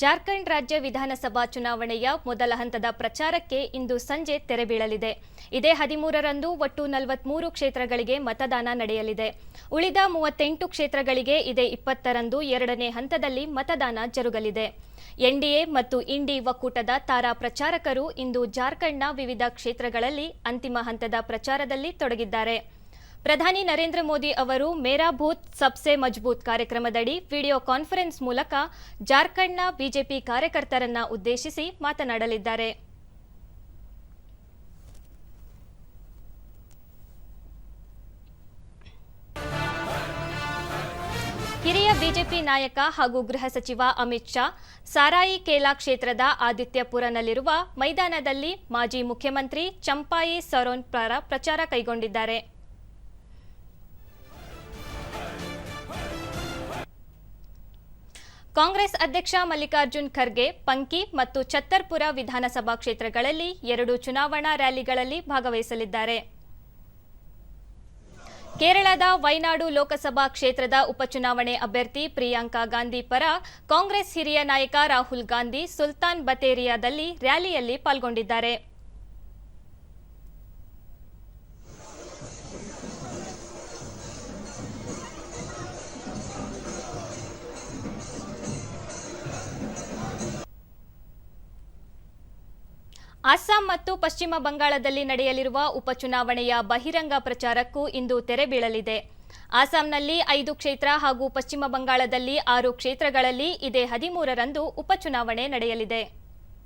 ಜಾರ್ಖಂಡ್ ರಾಜ್ಯ ವಿಧಾನಸಭಾ ಚುನಾವಣೆಯ ಮೊದಲ ಹಂತದ ಪ್ರಚಾರಕ್ಕೆ ಇಂದು ಸಂಜೆ ತೆರೆ ಬೀಳಲಿದೆ. ಇದೇ ಹದಿಮೂರರಂದು ಒಟ್ಟು ನಲವತ್ಮೂರು ಕ್ಷೇತ್ರಗಳಿಗೆ ಮತದಾನ ನಡೆಯಲಿದೆ. ಉಳಿದ ಮೂವತ್ತೆಂಟು ಕ್ಷೇತ್ರಗಳಿಗೆ ಇದೇ ಇಪ್ಪತ್ತರಂದು ಎರಡನೇ ಹಂತದಲ್ಲಿ ಮತದಾನ ಜರುಗಲಿದೆ. ಎನ್ಡಿಎ ಮತ್ತು ಇಂಡಿ ಒಕ್ಕೂಟದ ತಾರಾ ಪ್ರಚಾರಕರು ಇಂದು ಜಾರ್ಖಂಡ್ನ ವಿವಿಧ ಕ್ಷೇತ್ರಗಳಲ್ಲಿ ಅಂತಿಮ ಹಂತದ ಪ್ರಚಾರದಲ್ಲಿ ತೊಡಗಿದ್ದಾರೆ. ಪ್ರಧಾನಿ ನರೇಂದ್ರ ಮೋದಿ ಅವರು ಮೇರಾ ಭೂತ್ ಸಬ್ಸೆ ಮಜಬೂತ್ ಕಾರ್ಯಕ್ರಮದಡಿ ವಿಡಿಯೋ ಕಾನ್ಫರೆನ್ಸ್ ಮೂಲಕ ಜಾರ್ಖಂಡ್ನ ಬಿಜೆಪಿ ಕಾರ್ಯಕರ್ತರನ್ನ ಉದ್ದೇಶಿಸಿ ಮಾತನಾಡಲಿದ್ದಾರೆ. ಹಿರಿಯ ಬಿಜೆಪಿ ನಾಯಕ ಹಾಗೂ ಗೃಹ ಸಚಿವ ಅಮಿತ್ ಶಾ, ಸಾರಾಯಿ ಕೇಲಾ ಕ್ಷೇತ್ರದ ಆದಿತ್ಯಪುರನಲ್ಲಿರುವ ಮೈದಾನದಲ್ಲಿ ಮಾಜಿ ಮುಖ್ಯಮಂತ್ರಿ ಚಂಪಾಯಿ ಸರೋನ್ ಪರ ಪ್ರಚಾರ ಕೈಗೊಂಡಿದ್ದಾರೆ. ಕಾಂಗ್ರೆಸ್ ಅಧ್ಯಕ್ಷ ಮಲ್ಲಿಕಾರ್ಜುನ್ ಖರ್ಗೆ, ಪಂಕಿ ಮತ್ತು ಛತ್ತರ್ಪುರ ವಿಧಾನಸಭಾ ಕ್ಷೇತ್ರಗಳಲ್ಲಿ ಎರಡು ಚುನಾವಣಾ ರ್ಯಾಲಿಗಳಲ್ಲಿ ಭಾಗವಹಿಸಲಿದ್ದಾರೆ. ಕೇರಳದ ವೈನಾಡು ಲೋಕಸಭಾ ಕ್ಷೇತ್ರದ ಉಪಚುನಾವಣೆ ಅಭ್ಯರ್ಥಿ ಪ್ರಿಯಾಂಕಾ ಗಾಂಧಿ ಪರ ಕಾಂಗ್ರೆಸ್ ಹಿರಿಯ ನಾಯಕ ರಾಹುಲ್ ಗಾಂಧಿ ಸುಲ್ತಾನ್ ಬತೇರಿಯಾದಲ್ಲಿ ರ್ಯಾಲಿಯಲ್ಲಿ ಪಾಲ್ಗೊಂಡಿದ್ದಾರೆ. ಅಸ್ಸಾಂ ಮತ್ತು ಪಶ್ಚಿಮ ಬಂಗಾಳದಲ್ಲಿ ನಡೆಯಲಿರುವ ಉಪಚುನಾವಣೆಯ ಬಹಿರಂಗ ಪ್ರಚಾರಕ್ಕೂ ಇಂದು ತೆರೆ ಬೀಳಲಿದೆ. ಅಸ್ಸಾಂನಲ್ಲಿ ಐದು ಕ್ಷೇತ್ರ ಹಾಗೂ ಪಶ್ಚಿಮ ಬಂಗಾಳದಲ್ಲಿ ಆರು ಕ್ಷೇತ್ರಗಳಲ್ಲಿ ಇದೇ ಹದಿಮೂರರಂದು ಉಪಚುನಾವಣೆ ನಡೆಯಲಿದೆ.